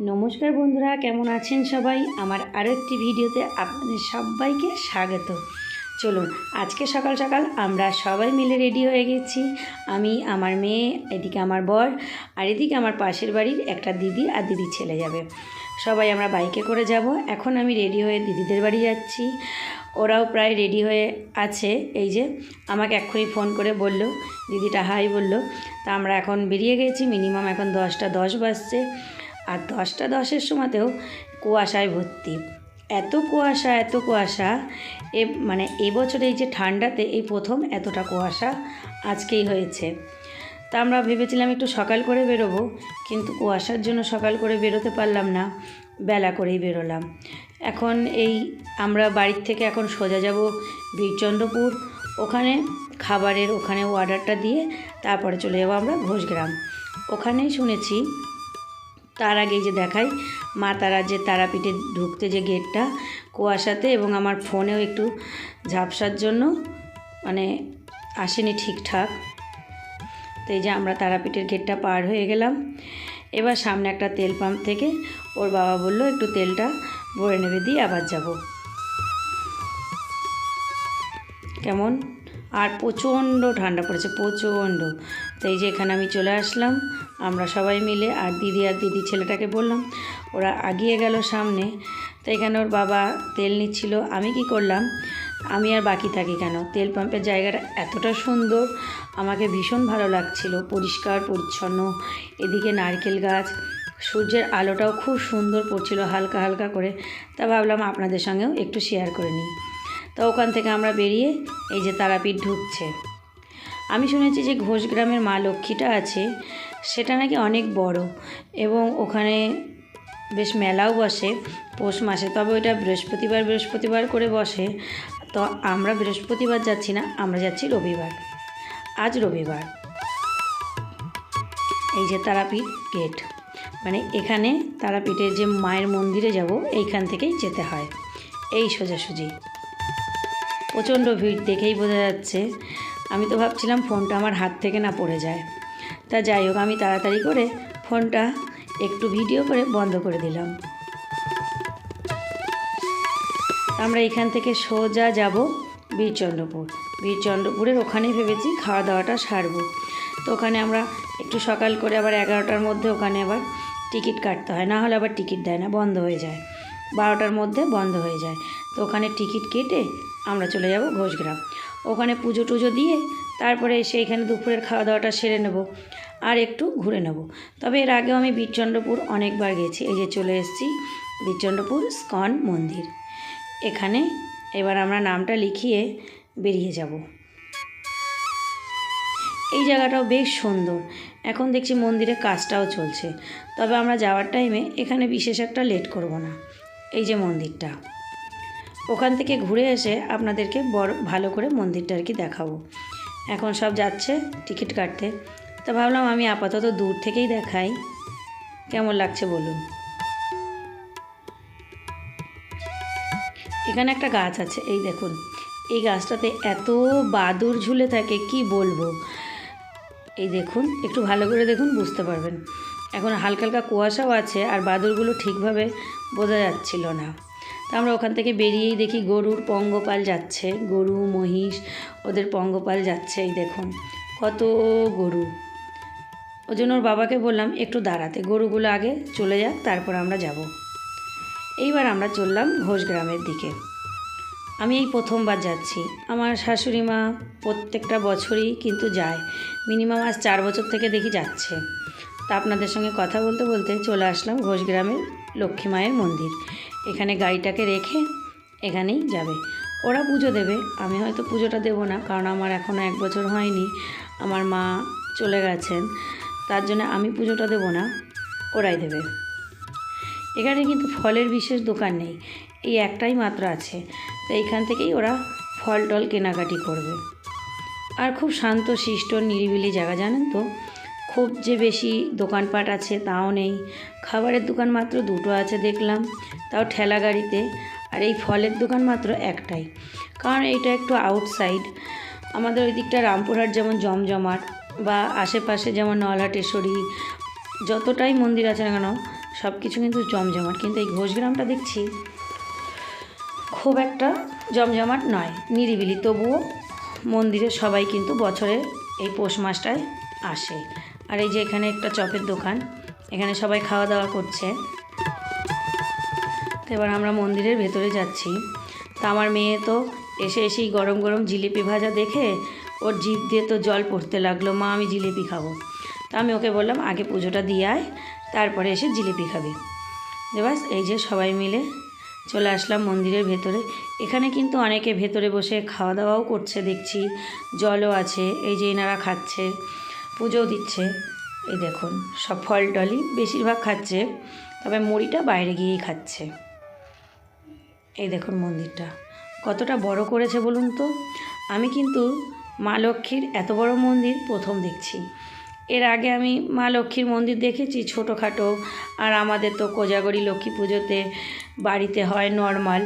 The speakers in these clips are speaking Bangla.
নমস্কার বন্ধুরা, কেমন আছেন সবাই? আমার আরও একটি ভিডিওতে আপনাদের সবাইকে স্বাগত। চলুন, আজকে সকাল সকাল আমরা সবাই মিলে রেডি হয়ে গেছি। আমি, আমার মেয়ে, এদিকে আমার বর, আর এদিকে আমার পাশের বাড়ির একটা দিদি আর দিদি ছেলে যাবে। সবাই আমরা বাইকে করে যাব। এখন আমি রেডি হয়ে দিদিদের বাড়ি যাচ্ছি। ওরাও প্রায় রেডি হয়ে আছে। এই যে, আমাকে এক্ষুনি ফোন করে বলল, দিদিটা হাই বলল। তা আমরা এখন বেরিয়ে গেছি। মিনিমাম এখন দশটা দশ বাজছে। আর দশটা দশের সময়তেও কুয়াশায় ভর্তি। এত কুয়াশা এত কুয়াশা, এ মানে এবছর এই যে ঠান্ডাতে এই প্রথম এতটা কুয়াশা আজকেই হয়েছে। তা আমরা ভেবেছিলাম একটু সকাল করে বেরোবো, কিন্তু কুয়াশার জন্য সকাল করে বেরোতে পারলাম না, বেলা করেই বেরোলাম। এখন এই আমরা বাড়ির থেকে এখন সোজা যাব বীরচন্দ্রপুর, ওখানে খাবারের ওখানে অর্ডারটা দিয়ে তারপরে চলে যাব আমরা ঘোষগ্রাম। ওখানেই শুনেছি তার আগে যে দেখাই, মা তারা যে তারাপীঠে ঢুকতে যে গেটটা কুয়াশাতে এবং আমার ফোনেও একটু ঝাপসার জন্য মানে আসেনি ঠিকঠাক। তো এই যে আমরা তারাপীঠের গেটটা পার হয়ে গেলাম। এবার সামনে একটা তেল পাম্প থেকে ওর বাবা বলল, একটু তেলটা ভরে নেবে, দিয়ে আবার যাব। কেমন? আর প্রচণ্ড ঠান্ডা পড়েছে, প্রচণ্ড। তো এই যে এখানে আমি চলে আসলাম। আমরা সবাই মিলে আর দিদি আর দিদি ছেলেটাকে বললাম, ওরা আগিয়ে গেল সামনে। তো এখানে ওর বাবা তেল নিচ্ছিল। আমি কি করলাম, আমি আর বাকি থাকি কেন? তেল পাম্পের জায়গাটা এতটা সুন্দর, আমাকে ভীষণ ভালো লাগছিল। পরিষ্কার, পরিচ্ছন্ন, এদিকে নারকেল গাছ, সূর্যের আলোটাও খুব সুন্দর পড়ছিল হালকা হালকা করে। তা ভাবলাম আপনাদের সঙ্গেও একটু শেয়ার করে নিই। তো ওখান থেকে আমরা বেরিয়ে এই যে তারাপীঠ ঢুকছে। আমি শুনেছি যে ঘোষগ্রামের মা লক্ষ্মীটা আছে সেটা নাকি অনেক বড়। এবং ওখানে বেশ মেলাও বসে পৌষ মাসে, তবে ওইটা বৃহস্পতিবার বৃহস্পতিবার করে বসে। তো আমরা বৃহস্পতিবার যাচ্ছি না, আমরা যাচ্ছি রবিবার। আজ রবিবার। এই যে তারাপীঠ গেট মানে এখানে তারাপীঠের যে মায়ের মন্দিরে যাব, এইখান থেকেই যেতে হয়। এই সোজাসুজি। প্রচণ্ড ভিড় দেখেই বোঝা যাচ্ছে। আমি তো ভাবছিলাম ফোনটা আমার হাত থেকে না পড়ে যায়। তা যাই হোক, আমি তাড়াতাড়ি করে ফোনটা একটু ভিডিও করে বন্ধ করে দিলাম। আমরা এখান থেকে সোজা যাব বীরচন্দ্রপুর। বীরচন্দ্রপুরের ওখানেই ভেবেছি খাওয়া দাওয়াটা সারবো। তো ওখানে আমরা একটু সকাল করে আবার এগারোটার মধ্যে ওখানে আবার টিকিট কাটতে হয়। না হলে আবার টিকিট দেয় না, বন্ধ হয়ে যায়। বারোটার মধ্যে বন্ধ হয়ে যায়। তো ওখানে টিকিট কেটে আমরা চলে যাব ঘোষগ্রাম। ওখানে পুজো টুজো দিয়ে তারপরে এসে এখানে দুপুরের খাওয়া দাওয়াটা সেরে নেব আর একটু ঘুরে নেব। তবে এর আগেও আমি বীরচন্দ্রপুর অনেকবার গেছি এই যে চলে এসেছি, বীরচন্দ্রপুর স্কন মন্দির। এখানে এবার আমরা নামটা লিখিয়ে বেরিয়ে যাব। এই জায়গাটাও বেশ সুন্দর। এখন দেখছি মন্দিরে কাজটাও চলছে। তবে আমরা যাওয়ার টাইমে এখানে বিশেষ একটা লেট করব না। এই যে মন্দিরটা। ওখান থেকে ঘুরে এসে আপনাদেরকে বড়, ভালো করে মন্দিরটা আর কি দেখাবো। এখন সব যাচ্ছে টিকিট কাটতে। তা ভাবলাম আমি আপাতত দূর থেকেই দেখাই। কেমন লাগছে বলুন? এখানে একটা গাছ আছে, এই দেখুন। এই গাছটাতে এত বাদুর ঝুলে থাকে, কি বলব? এই দেখুন, একটু ভালো করে দেখুন, বুঝতে পারবেন। এখন হালকা হালকা কুয়াশাও আছে আর বাদুরগুলো ঠিকভাবে বোঝা যাচ্ছিল না। আমরা ওখান থেকে বেরিয়েই দেখি গরুর পঙ্গপাল যাচ্ছে, গরু, মহিষ, ওদের পঙ্গপাল যাচ্ছে এই দেখুন। কত গরু। ওই জন্য ওর বাবাকে বললাম, একটু দাঁড়াতে, গরুগুলো আগে চলে যাক, তারপর আমরা যাব। এইবার আমরা চললাম ঘোষগ্রামের দিকে। আমি এই প্রথমবার যাচ্ছি। আমার শাশুড়ি মা প্রত্যেকটা বছরই কিন্তু যায়। মিনিমাম আজ চার বছর থেকে দেখি যাচ্ছে। তা আপনাদের সঙ্গে কথা বলতে বলতে চলে আসলাম ঘোষগ্রামের লক্ষ্মী মায়ের মন্দির। এখানে গাড়িটাকে রেখে এখানেই যাবে। ওরা পুজো দেবে। আমি হয়তো পুজোটা দেবো না, কারণ আমার এখনও এক বছর হয়নি। আমার মা চলে গেছেন। তার জন্য আমি পুজোটা দেবো না, ওরাই দেবে। এখানে কিন্তু ফলের বিশেষ দোকান নেই। এই একটাই মাত্র আছে। তো এইখান থেকেই ওরা ফল টল কেনাকাটি করবে। আর খুব শান্ত, শিষ্ট, নিরিবিলি জায়গা, জানেন তো? খুব যে বেশি দোকানপাট আছে তাও নেই। খাবারের দোকান মাত্র দুটো আছে দেখলাম, তাও ঠেলা গাড়িতে। আর এই ফলের দোকান মাত্র একটাই। কারণ এটা একটু আউটসাইড আমাদের ওই দিকটা রামপুরহাট যেমন জমজমাট বা আশেপাশে যেমন নলহাটেশ্বরী, যতটাই মন্দির আছে না কেন সব কিছু কিন্তু জমজমাট। কিন্তু এই ঘোষগ্রামটা দেখছি খুব একটা জমজমাট নয়, নিরিবিলি। তবুও মন্দিরে সবাই কিন্তু বছরে এই পৌষ মাসটায় আসে। আর এই যে এখানে একটা চপের দোকান। এখানে সবাই খাওয়া দাওয়া করছে। তো এবার আমরা মন্দিরের ভেতরে যাচ্ছি। তা আমার মেয়ে তো এসে এসেই গরম গরম জিলিপি ভাজা দেখে ওর জিভ দিয়ে তো জল পড়তে লাগল, মা, আমি জিলিপি খাব। তা আমি ওকে বললাম, আগে পুজোটা দিয়ে আয়, তারপরে এসে জিলিপি খাবি। বাস এই যে সবাই মিলে চলে আসলাম মন্দিরের ভেতরে। এখানে কিন্তু অনেকে ভেতরে বসে খাওয়া দাওয়াও করছে, দেখছি। জলও আছে, এই যে এনারা খাচ্ছে। পুজোও দিচ্ছে। এই দেখুন, সব ফল টলই বেশিরভাগ খাচ্ছে, তবে মুড়িটা বাইরে গিয়েই খাচ্ছে। এই দেখুন মন্দিরটা, কতটা বড় করেছে বলুন তো? আমি কিন্তু মা লক্ষ্মীর এত বড় মন্দির প্রথম দেখছি। এর আগে আমি মা লক্ষ্মীর মন্দির দেখেছি ছোটোখাটো, আর আমাদের তো কোজাগরি লক্ষ্মী পুজোতে বাড়িতে হয় নর্মাল।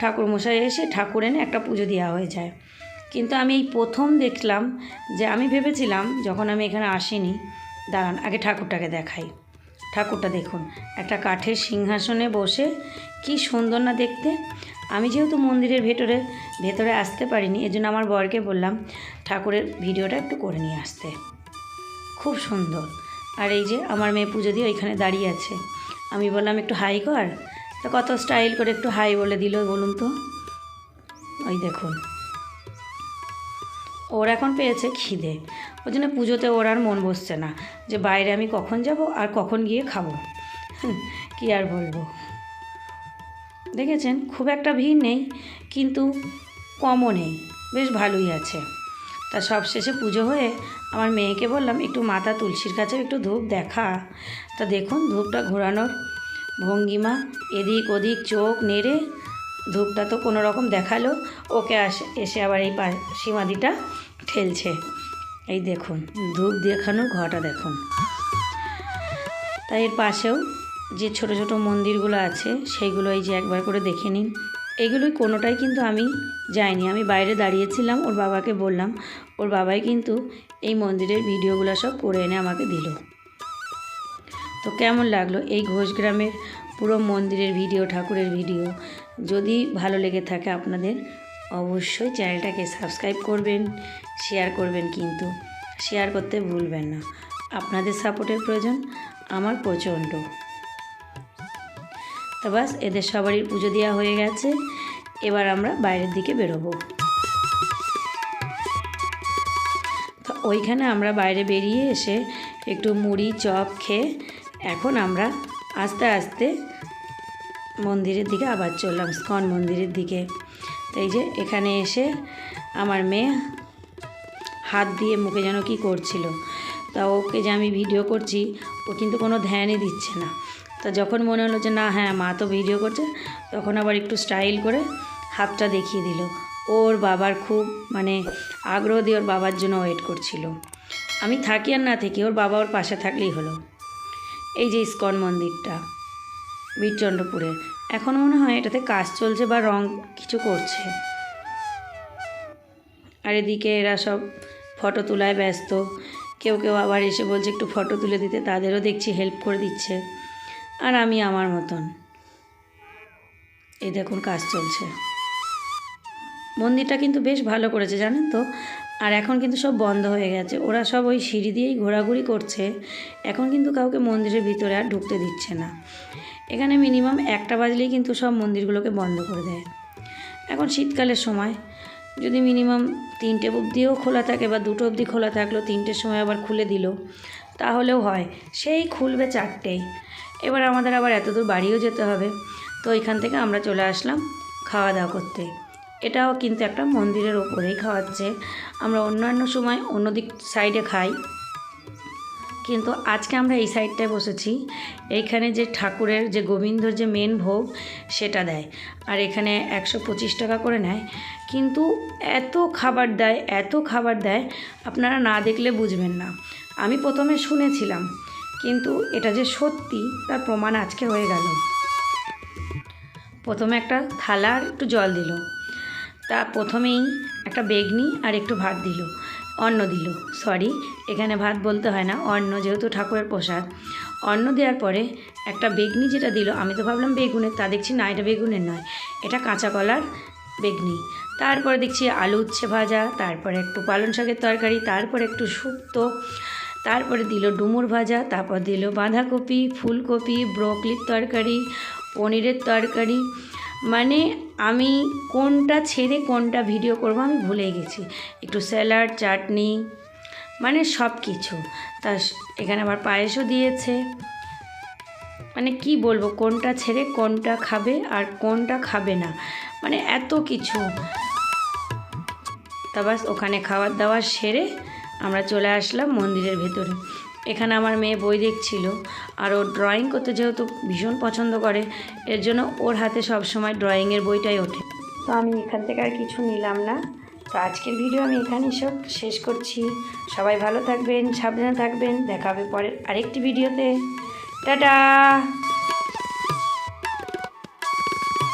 ঠাকুরমশাই এসে ঠাকুর এনে একটা পুজো দেওয়া হয়ে যায়। কিন্তু আমি এই প্রথম দেখলাম যে আমি ভেবেছিলাম যখন আমি এখানে আসিনি, দাঁড়ান, আগে ঠাকুরটাকে দেখাই। ঠাকুরটা দেখুন, একটা কাঠের সিংহাসনে বসে কি সুন্দর না দেখতে। আমি যেহেতু মন্দিরের ভেতরে ভেতরে আসতে পারিনি, এজন্য আমার বরকে বললাম, ঠাকুরের ভিডিওটা একটু করে নিয়ে আসতে। খুব সুন্দর। আর এই যে আমার মেয়ে পুজো দিয়ে ওইখানে দাঁড়িয়ে আছে। আমি বললাম, একটু হাই কর। তো কত স্টাইল করে একটু হাই বলে দিল বলুন তো? ওই দেখুন। ওর এখন পেয়েছে খিদে। ওই জন্য পুজোতে ওর আর মন বসছে না যে বাইরে আমি কখন যাব আর কখন গিয়ে খাব। কি আর বলব? দেখেছেন? খুব একটা ভিড় নেই, কিন্তু কমও নেই। বেশ ভালোই আছে। তা সব শেষে পুজো হয়ে আমার মেয়েকে বললাম, একটু মাতা তুলসীর কাছে একটু ধূপ দেখা। তা দেখুন, ধূপটা ঘোরানোর ভঙ্গিমা, এদিক ওদিক চোখ নেড়ে ধূপটা তো কোনো রকম দেখাল। ওকে আসে, এসে আবার এই সীমাদিটা ঠেলছে। এই দেখুন, ধূপ দেখানোর ঘটা দেখুন। তাই এর পাশেও যে ছোট ছোট মন্দিরগুলো আছে, সেইগুলো এই যে একবার করে দেখে নিন। এগুলোই কোনোটাই কিন্তু আমি যাইনি। আমি বাইরে দাঁড়িয়েছিলাম, ওর বাবাকে বললাম। ওর বাবাই কিন্তু এই মন্দিরের ভিডিওগুলো সব করে এনে আমাকে দিল। তো কেমন লাগল এই ঘোষগ্রামের পুরো মন্দিরের ভিডিও, ঠাকুরের ভিডিও? যদি ভালো লেগে থাকে আপনাদের অবশ্যই চ্যানেলটাকে সাবস্ক্রাইব করবেন শেয়ার করবেন কিন্তু। শেয়ার করতে ভুলবেন না। আপনাদের সাপোর্টের প্রয়োজন আমার প্রচণ্ড। তো বাস, এদের সবারই পুজো দেওয়া হয়ে গেছে। এবার আমরা বাইরের দিকে বেরোবো। তো ওইখানে আমরা বাইরে বেরিয়ে এসে একটু মুড়ি, চপ খেয়ে এখন আমরা আস্তে আস্তে মন্দিরের দিকে আবার চললাম, স্কন মন্দিরের দিকে। এই যে এখানে এসে আমার মেয়ে হাত দিয়ে মুখে যেন কি করছিল। তা ওকে যে আমি ভিডিও করছি, ও কিন্তু কোনো ধ্যানই দিচ্ছে না। তা যখন মনে হলো যে না হ্যাঁ মা তো ভিডিও করছে, তখন আবার একটু স্টাইল করে হাতটা দেখিয়ে দিল। ওর বাবার খুব মানে আগ্রহ দিয়ে ওর বাবার জন্য ওয়েট করছিল। আমি থাকি আর না থাকি, ওর বাবা ওর পাশে থাকলেই হলো। এই যে ইস্কন মন্দিরটা। বীরচন্দ্রপুরে এখন মনে হয় এটাতে কাজ চলছে বা রং কিছু করছে। আর এদিকে এরা সব ফটো তোলায় ব্যস্ত। কেউ কেউ আবার এসে বলছে, একটু ফটো তুলে দিতে, তাদেরও দেখছি হেল্প করে দিচ্ছে। আর আমি আমার মতন। এই দেখুন, কাজ চলছে। মন্দিরটা কিন্তু বেশ ভালো করেছে, জানেন তো? আর এখন কিন্তু সব বন্ধ হয়ে গেছে। ওরা সব ওই সিঁড়ি দিয়েই ঘোরাঘুরি করছে। এখন কিন্তু কাউকে মন্দিরের ভিতরে আর ঢুকতে দিচ্ছে না। এখানে মিনিমাম একটা বাজলেই কিন্তু সব মন্দিরগুলোকে বন্ধ করে দেয়। এখন শীতকালের সময়। যদি মিনিমাম তিনটে অবধিও খোলা থাকে বা দুটো অবধি খোলা থাকল, তিনটের সময় আবার খুলে দিল, তাহলেও হয়। সেই খুলবে চারটেই। এবার আমাদের আবার এত দূর বাড়িও যেতে হবে। তো এখান থেকে আমরা চলে আসলাম খাওয়া দাওয়া করতে। এটাও কিন্তু একটা মন্দিরের ওপরেই খাওয়াচ্ছে। আমরা অন্যান্য সময় অন্য দিক সাইডে খাই। কিন্তু আজকে আমরা এই সাইডটায় বসেছি। এইখানে যে ঠাকুরের যে গোবিন্দর যে মেন ভোগ, সেটা দেয়। আর এখানে একশো পঁচিশ টাকা করে নেয়। কিন্তু এত খাবার দেয়, এত খাবার দেয়, আপনারা না দেখলে বুঝবেন না। আমি প্রথমে শুনেছিলাম, কিন্তু এটা যে সত্যি, তার প্রমাণ আজকে হয়ে গেল। প্রথমে একটা থালা আর একটু জল দিল। তা প্রথমেই একটা বেগনি আর একটু ভাত দিল, অন্ন দিল সরি এখানে ভাত বলতে হয় না, অন্ন যেহেতু ঠাকুরের প্রসাদ। অন্ন দেওয়ার পরে একটা বেগনি যেটা দিল, আমি তো ভাবলাম বেগুনের, তা দেখছি না, এটা বেগুনের নয়, এটা কাঁচা কলার বেগনি। তারপরে দেখছি আলু উচ্ছে ভাজা, তারপরে একটু পালং শাকের তরকারি, তারপরে একটু শুক্তো তারপরে দিল ডুমুর ভাজা, তারপর দিল বাঁধাকপি, ফুলকপি, ব্রোকলির তরকারি, পনিরের তরকারি মানে আমি কোনটা ছেড়ে কোনটা ভিডিও করব আমি ভুলে গেছি। একটু স্যালাড চাটনি মানে সব কিছু তা এখানে আবার পায়েসও দিয়েছে। মানে কি বলব, কোনটা ছেড়ে কোনটা খাবে আর কোনটা খাবে না। মানে এত কিছু। তা ওখানে খাবার দাবার সেরে আমরা চলে আসলাম মন্দিরের ভেতরে। এখানে আমার মেয়ে বই দেখছিল আর ও ড্রয়িং করতে যেহেতু ভীষণ পছন্দ করে, এর জন্য ওর হাতে সব সময় ড্রয়িংয়ের বইটাই ওঠে। তো আমি এখান থেকে আর কিছু নিলাম না। তো আজকের ভিডিও আমি এখানেই সব শেষ করছি। সবাই ভালো থাকবেন, সাবধানে থাকবেন। দেখা হবে পরের আরেকটি ভিডিওতে টাটা!